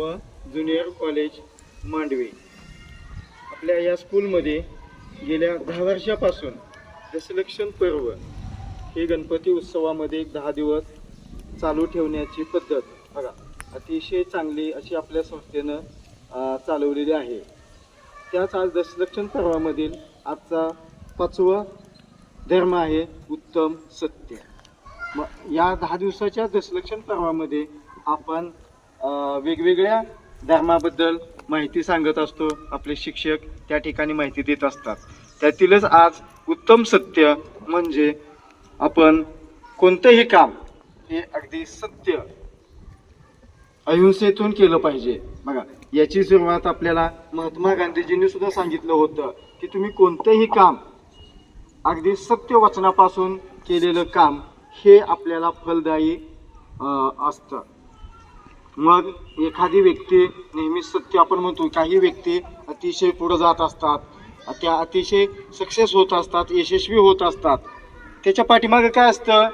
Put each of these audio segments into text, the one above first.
व junior college Mandve. आपल्या या स्कूलमध्ये गेल्या दहा वर्षापासून दशलक्षण पर्व हे गणपती उत्सवामध्ये एक दहा दिवस चालू ठेवण्याची पद्धत बघा अतिशय चांगली अशी आपल्या संस्थेनं चालवलेली आहे. त्याच आज दशलक्षण पर्वामधील आजचा पाचवा धर्म आहे उत्तम सत्य. मग या दहा दिवसाच्या दशलक्षण पर्वामध्ये आपण वेगवेगळ्या धर्माबद्दल माहिती सांगत असतो. आपले शिक्षक त्या ठिकाणी माहिती देत असतात. त्यातीलच आज उत्तम सत्य म्हणजे आपण कोणतंही काम हे अगदी सत्य अहिंसेतून केलं पाहिजे. बघा याची सुरुवात आपल्याला महात्मा गांधीजींनी सुद्धा सांगितलं होतं की तुम्ही कोणतंही काम अगदी सत्य वचनापासून केलेलं काम हे आपल्याला फलदायी असतं. मग एखादी व्यक्ती नेहमी सत्य आपण म्हणतो काही व्यक्ती अतिशय पुढं जात असतात. त्या अतिशय सक्सेस होत असतात यशस्वी होत असतात. त्याच्या पाठीमागे काय असतं?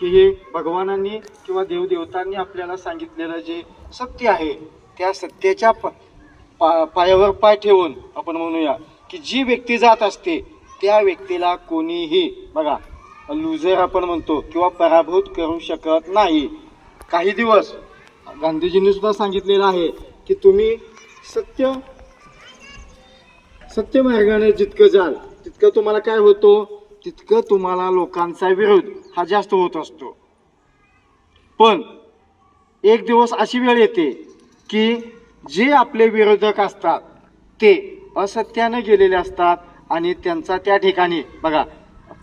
की हे भगवानांनी किंवा देवदेवतांनी आपल्याला सांगितलेलं जे सत्य आहे त्या सत्याच्या प- पा पायावर पाय ठेवून आपण म्हणूया की जी व्यक्ती जात असते त्या व्यक्तीला कोणीही बघा लुझर आपण म्हणतो किंवा पराभूत करू शकत नाही. काही दिवस गांधीजींनी सुद्धा सांगितलेलं आहे की तुम्ही सत्य सत्य मार्गाने जितकं जाल तितकं तुम्हाला काय होतो? तितकं तुम्हाला लोकांचा विरोध हा जास्त होत असतो. पण एक दिवस अशी वेळ येते की जे आपले विरोधक असतात ते असत्याने गेलेले असतात आणि त्यांचा त्या ठिकाणी बघा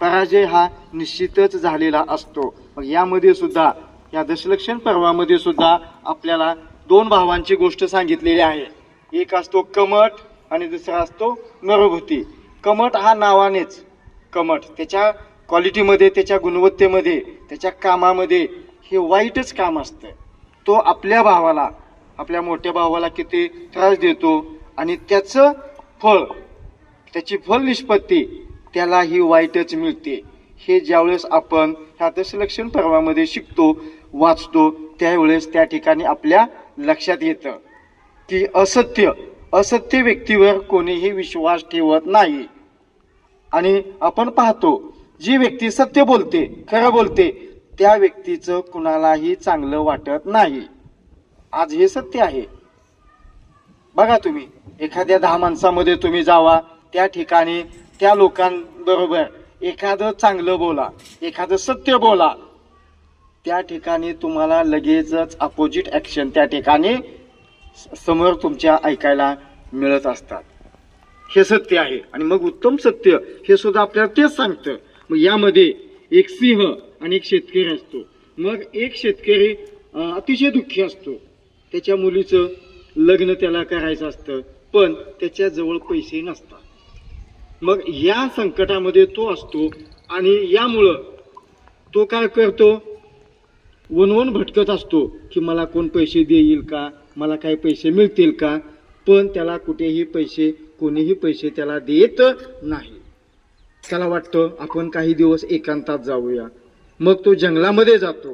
पराजय हा निश्चितच झालेला असतो. मग यामध्ये सुद्धा या दशलक्षण पर्वामध्ये सुद्धा आपल्याला दोन भावांची गोष्ट सांगितलेली आहे. एक असतो कमट आणि दुसरा असतो नरभूती. कमट हा नावानेच. कमट त्याच्या क्वालिटीमध्ये त्याच्या गुणवत्तेमध्ये त्याच्या कामामध्ये हे वाईटच काम असतं. तो आपल्या भावाला आपल्या मोठ्या भावाला किती त्रास देतो आणि त्याचं फळ त्याची फल निष्पत्ती त्याला ही वाईटच मिळते. हे ज्यावेळेस आपण ह्या दशलक्षण पर्वामध्ये शिकतो वाचतो त्यावेळेस त्या ठिकाणी आपल्या लक्षात येतं. की असत्य असत्य व्यक्तीवर कोणीही विश्वास ठेवत नाही. आणि आपण पाहतो जी व्यक्ती सत्य बोलते खरं बोलते त्या व्यक्तीचं कुणालाही चांगलं वाटत नाही. आज हे सत्य आहे. बघा तुम्ही एखाद्या दहा माणसामध्ये तुम्ही जावा त्या ठिकाणी त्या लोकांबरोबर एखादं चांगलं बोला एखादं सत्य बोला त्या ठिकाणी तुम्हाला लगेचच अपोजिट ॲक्शन त्या ठिकाणी समोर तुमच्या ऐकायला मिळत असतात. हे सत्य आहे. आणि मग उत्तम सत्य हे सुद्धा आपल्याला तेच सांगतं. मग यामध्ये एक सिंह आणि एक शेतकरी असतो. मग एक शेतकरी अतिशय दुःखी असतो. त्याच्या मुलीचं लग्न त्याला करायचं असतं पण त्याच्याजवळ पैसे नसतात. मग या संकटामध्ये तो असतो आणि यामुळं तो काय करतो? वनवन भटकत असतो की मला कोण पैसे देईल का? मला काही पैसे मिळतील का? पण त्याला कुठेही पैसे कोणीही पैसे त्याला देत नाही. त्याला वाटतं आपण काही दिवस एकांतात जाऊया. मग तो जंगलामध्ये जातो.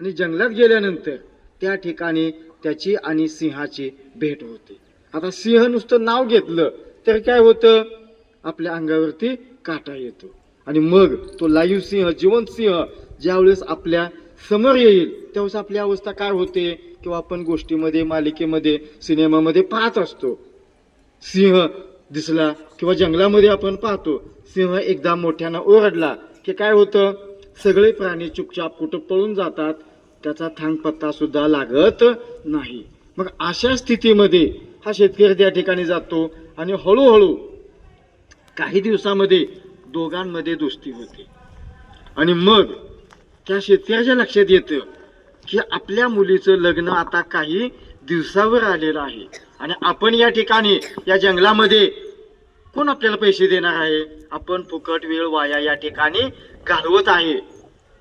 आणि जंगलात गेल्यानंतर त्या ठिकाणी त्याची आणि सिंहाची भेट होते. आता सिंह नुसतं नाव घेतलं तर काय होतं? आपल्या अंगावरती काटा येतो. आणि मग तो लाईव्ह सिंह जिवंत सिंह ज्यावेळेस आपल्या समोर येईल. तेव्हाच आपली अवस्था काय होते? किंवा आपण गोष्टीमध्ये मालिकेमध्ये सिनेमामध्ये पाहत असतो. सिंह दिसला किंवा जंगलामध्ये आपण पाहतो. सिंह एकदा मोठ्यानं ओरडला की काय होतं? सगळे प्राणी चुपचाप कुठं पळून जातात? त्याचा थांगपत्ता सुद्धा लागत नाही. मग अशा स्थितीमध्ये हा शेतकरी त्या ठिकाणी जातो आणि हळूहळू काही दिवसामध्ये दोघांमध्ये दोस्ती होते. आणि मग त्या शेतकऱ्याच्या लक्षात येतं की आपल्या मुलीचं लग्न आता काही दिवसावर आलेलं आहे. आणि आपण या ठिकाणी या जंगलामध्ये कोण आपल्याला पैसे देणार आहे? आपण फुकट वेळ वाया या ठिकाणी घालवत आहे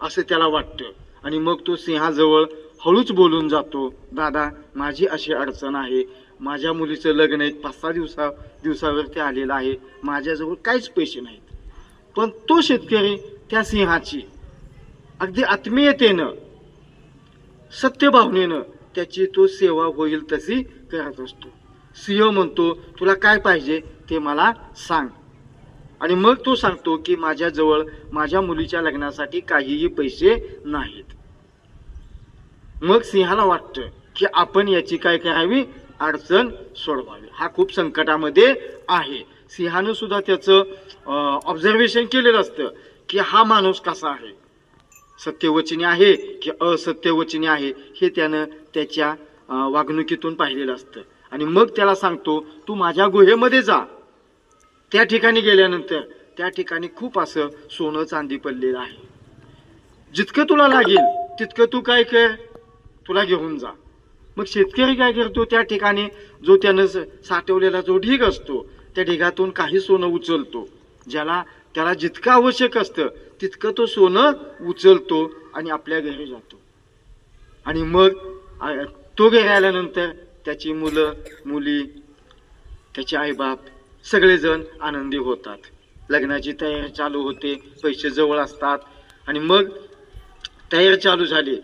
असं त्याला वाटतं. आणि मग तो सिंहाजवळ हळूच बोलून जातो दादा माझी अशी अडचण आहे. माझ्या मुलीचं लग्न एक पाच सहा दिवसा दिवसावरती आलेलं आहे. माझ्याजवळ काहीच पैसे नाहीत. पण तो शेतकरी त्या सिंहाची अगदी आत्मीयतेनं सत्यभावनेनं त्याची तो सेवा होईल तशी करत असतो. सिंह म्हणतो तुला काय पाहिजे ते मला सांग. आणि मग तो सांगतो की माझ्याजवळ माझ्या मुलीच्या लग्नासाठी काहीही पैसे नाहीत. मग सिंहाला वाटतं की आपण याची काय करावी? अडचण सोडवावी. हा खूप संकटामध्ये आहे. सिंहानं सुद्धा त्याचं ऑब्झर्वेशन केलेलं असतं की हा माणूस कसा आहे? सत्यवचनी आहे की असत्यवचनी आहे हे त्यानं त्याच्या वागणुकीतून पाहिलेलं असतं. आणि मग त्याला सांगतो तू माझ्या गुहेमध्ये जा. त्या ठिकाणी गेल्यानंतर त्या ठिकाणी खूप असं सोनं चांदी पडलेलं आहे. जितकं तुला लागेल तितकं तू काय कर? तुला घेऊन जा. मग शेतकरी काय करतो त्या ठिकाणी जो त्यानं साठवलेला जो ढीग असतो त्या ढिगातून काही सोनं उचलतो. ज्याला त्याला जितकं आवश्यक असतं तितकं तो सोनं उचलतो आणि आपल्या घरी जातो. आणि मग तो घरी आल्यानंतर त्याची मुलं मुली त्याचे आईबाप सगळेजण आनंदी होतात. लग्नाची तयारी चालू होते पैसे जवळ असतात. आणि मग तयारी चालू झाली.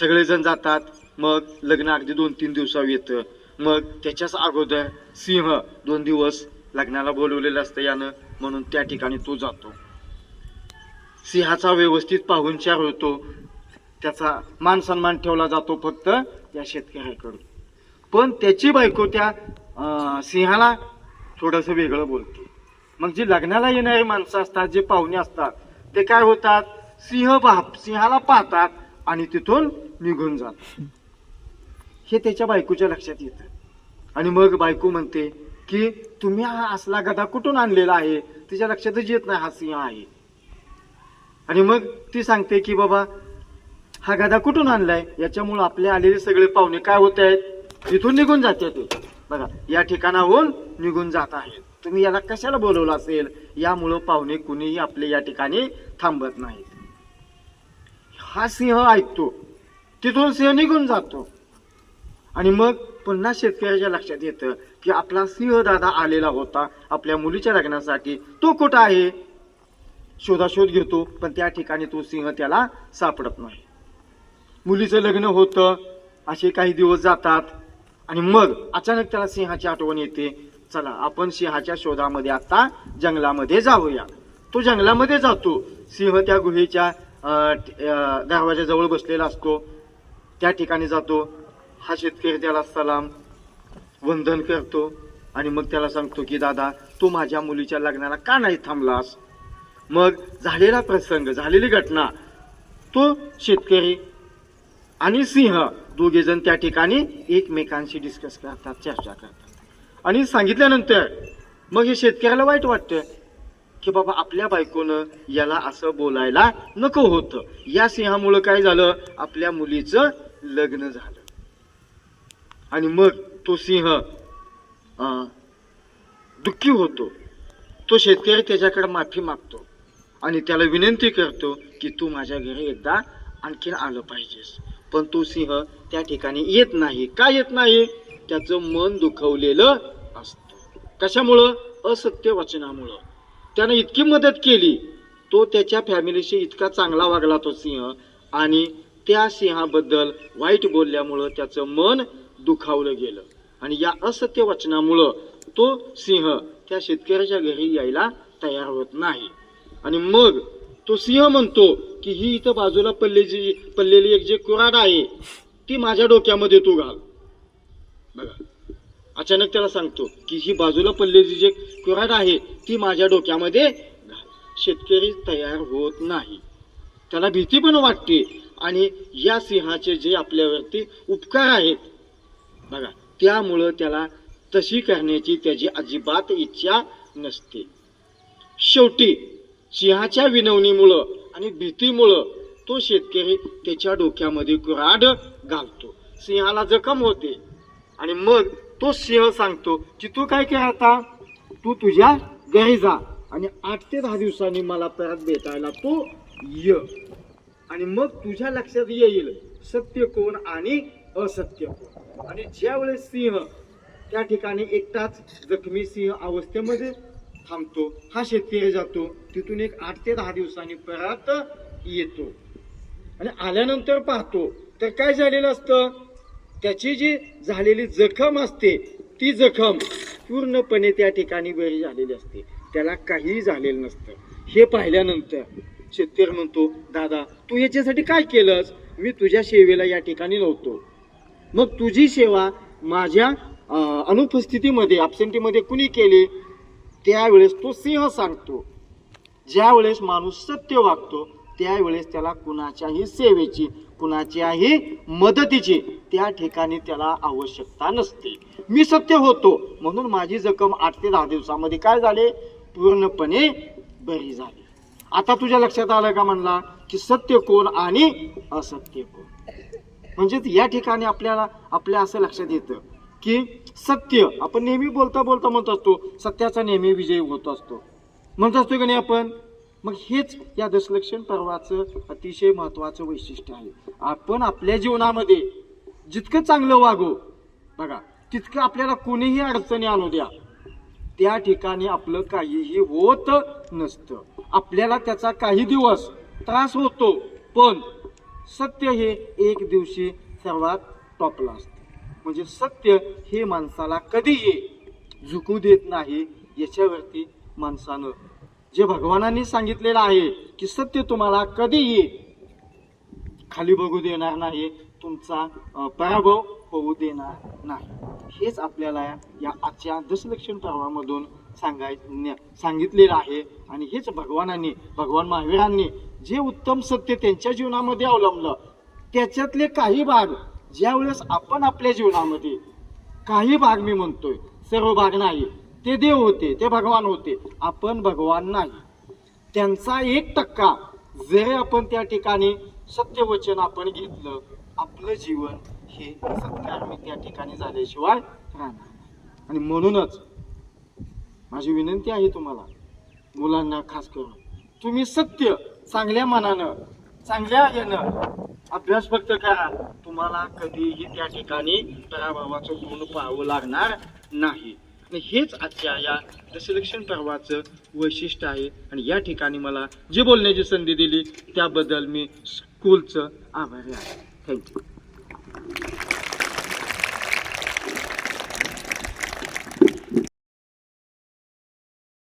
सगळेजण जातात. मग लग्न अगदी दोन तीन दिवसावर येतं. मग त्याच्याच अगोदर सिंह दोन दिवस लग्नाला बोलवलेलं असतं यानं. म्हणून त्या ठिकाणी तो जातो. सिंहाचा व्यवस्थित पाहुणचार होतो त्याचा मान सन्मान ठेवला जातो फक्त त्या शेतकऱ्याकडून. पण त्याची बायको त्या सिंहाला थोडंसं वेगळं बोलते. मग जी लग्नाला येणारी माणसं असतात जे पाहुणे असतात ते काय होतात? सिंह बाप सिंहाला पाहतात आणि तिथून निघून जातात. हे त्याच्या बायकोच्या लक्षात येतं. आणि मग बायको म्हणते की तुम्ही हा असला गदा कुठून आणलेला आहे? तिच्या लक्षातच येत नाही हा सिंह आहे. आणि मग ती सांगते की बाबा हा गदा कुठून आणलाय? याच्यामुळे आपले आलेले सगळे पाहुणे काय होत आहेत? तिथून निघून जाते ते. बघा या ठिकाणाहून निघून जात आहेत. तुम्ही याला कशाला बोलवलं असेल? यामुळं पाहुणे कुणीही आपले या ठिकाणी थांबत नाहीत. हा सिंह ऐकतो. तिथून सिंह निघून जातो. आणि मग पुन्हा शेतकऱ्याच्या लक्षात येतं. की आपला सिंह दादा आलेला होता आपल्या मुलीच्या लग्नासाठी. तो कुठं आहे? शोधाशोध घेतो पण त्या ठिकाणी तो सिंह त्याला सापडत नाही. मुलीचं लग्न होतं असे काही दिवस जातात आणि मग अचानक त्याला सिंहाची आठवण येते. चला आपण सिंहाच्या शोधामध्ये आता जंगलामध्ये जाऊया. तो जंगलामध्ये जातो. सिंह त्या गुहेच्या दरवाजाजवळ बसलेला असतो. त्या ठिकाणी जातो. हा शेतकरी त्याला सलाम. वंदन करतो आणि मग त्याला सांगतो की दादा तू माझ्या मुलीच्या लग्नाला का नाही थांबलास? मग झालेला प्रसंग झालेली घटना तो शेतकरी आणि सिंह दोघेजण त्या ठिकाणी एकमेकांशी डिस्कस करतात चर्चा करतात. आणि सांगितल्यानंतर मग हे शेतकऱ्याला वाईट वाटतं की बाबा आपल्या बायकोनं याला असं बोलायला नको होतं. या सिंहामुळं काय झालं? आपल्या मुलीचं लग्न झालं. आणि मग तो सिंह दुःखी होतो. तो शेतकरी त्याच्याकडे माफी मागतो आणि त्याला विनंती करतो की तू माझ्या घरी एकदा आणखीन आलं पाहिजेस. पण तो सिंह त्या ठिकाणी येत नाही. का येत नाही? त्याचं मन दुखवलेलं असतं. कशामुळं? असत्य वचनामुळं. त्यानं इतकी मदत केली. तो त्याच्या फॅमिलीशी इतका चांगला वागला तो सिंह आणि त्या सिंहाबद्दल वाईट बोलल्यामुळं त्याचं मन दुखावलं गेलं. आणि या असत्य वचनामुळं तो सिंह त्या शेतकऱ्याच्या घरी यायला तयार होत नाही. आणि मग तो सिंह म्हणतो की ही इथं बाजूला पल्लेची पडलेली एक जे कुराड आहे ती माझ्या डोक्यामध्ये तू घाल. बघा अचानक त्याला सांगतो की ही बाजूला पडलेली जे कुराड आहे ती माझ्या डोक्यामध्ये घाल. शेतकरी तयार होत नाही. त्याला भीती पण वाटते. आणि या सिंहाचे जे आपल्यावरती उपकार आहेत बघा त्यामुळं त्याला तशी करण्याची त्याची अजिबात इच्छा नसते. शेवटी सिंहाच्या विनवणीमुळं आणि भीतीमुळं तो शेतकरी त्याच्या डोक्यामध्ये कुराड घालतो. सिंहाला जखम होते. आणि मग तो सिंह सांगतो की तू काय काय आता तू तुझ्या घरी जा आणि आठ ते दहा दिवसांनी मला परत भेटायला तो ये. आणि मग तुझ्या लक्षात येईल सत्य कोण आणि असत्य. आणि ज्यावेळेस सिंह त्या ठिकाणी एकटाच जखमी सिंह अवस्थेमध्ये थांबतो हा शेतकरी जातो तिथून एक आठ ते दहा दिवसांनी परत येतो. आणि आल्यानंतर पाहतो तर काय झालेलं असतं? त्याची जी झालेली जखम असते ती जखम पूर्णपणे त्या ठिकाणी बरी झालेली असते. त्याला काहीही झालेलं नसतं. हे पाहिल्यानंतर शेतकरी म्हणतो दादा तू याच्यासाठी काय केलंस? मी तुझ्या सेवेला या ठिकाणी नव्हतो. मग तुझी सेवा माझ्या अनुपस्थितीमध्ये absenteeमध्ये कुणी केली? त्यावेळेस तो सिंह सांगतो. ज्यावेळेस माणूस सत्य वागतो त्यावेळेस त्याला कुणाच्याही सेवेची कुणाच्याही मदतीची त्या ठिकाणी त्याला आवश्यकता नसते. मी सत्य होतो. म्हणून माझी जखम आठ ते दहा दिवसामध्ये काय झाले? पूर्णपणे बरी झाली. आता तुझ्या लक्षात आलं का म्हणला की सत्य कोण आणि असत्य कोण? म्हणजेच या ठिकाणी आपल्याला आपल्या असं लक्षात येतं की सत्य आपण नेहमी बोलता बोलता म्हणत असतो सत्याचा नेहमी विजय होत असतो. म्हणत असतो की नाही आपण? मग हेच या दशलक्षण पर्वाचं अतिशय महत्वाचं वैशिष्ट्य आहे. आपण आपल्या जीवनामध्ये जितकं चांगलं वागू बघा तितकं आपल्याला कोणीही अडचणी आणू द्या. त्या ठिकाणी आपलं काहीही होत नसतं. आपल्याला त्याचा काही दिवस त्रास होतो पण सत्य हे एक दिवशी सर्वात टॉपला असतं. म्हणजे सत्य हे माणसाला कधीही झुकू देत नाही याच्यावरती माणसानं जे भगवानांनी सांगितलेलं आहे की सत्य तुम्हाला कधीही खाली बघू देणार नाही तुमचा पराभव होऊ देणार नाही. हेच आपल्याला या आजच्या दशलक्षण पर्वामधून सांगाय न्या- सांगितलेलं आहे. आणि हेच भगवानांनी भगवान महावीरांनी जे उत्तम सत्य त्यांच्या जीवनामध्ये अवलंबलं त्याच्यातले काही भाग ज्यावेळेस आपण आपल्या जीवनामध्ये काही भाग मी म्हणतोय सर्व भाग नाही ते देव होते ते भगवान होते आपण भगवान नाही. त्यांचा एक टक्का जरी आपण त्या ठिकाणी सत्यवचन आपण घेतलं आपलं जीवन हे सत्कर्मी त्या ठिकाणी झाल्याशिवाय राहणार आणि म्हणूनच माझी विनंती आहे तुम्हाला मुलांना खास करून तुम्ही सत्य चांगल्या मनानं चांगल्या यानं अभ्यास फक्त करा. तुम्हाला कधीही त्या ठिकाणी पराभवाचं गुण पाहावं लागणार नाही. आणि हेच आजच्या या दशलक्षण पर्वाचं वैशिष्ट्य आहे. आणि या ठिकाणी मला जे बोलण्याची संधी दिली त्याबद्दल मी स्कूलचं आभारी आहे. थँक्यू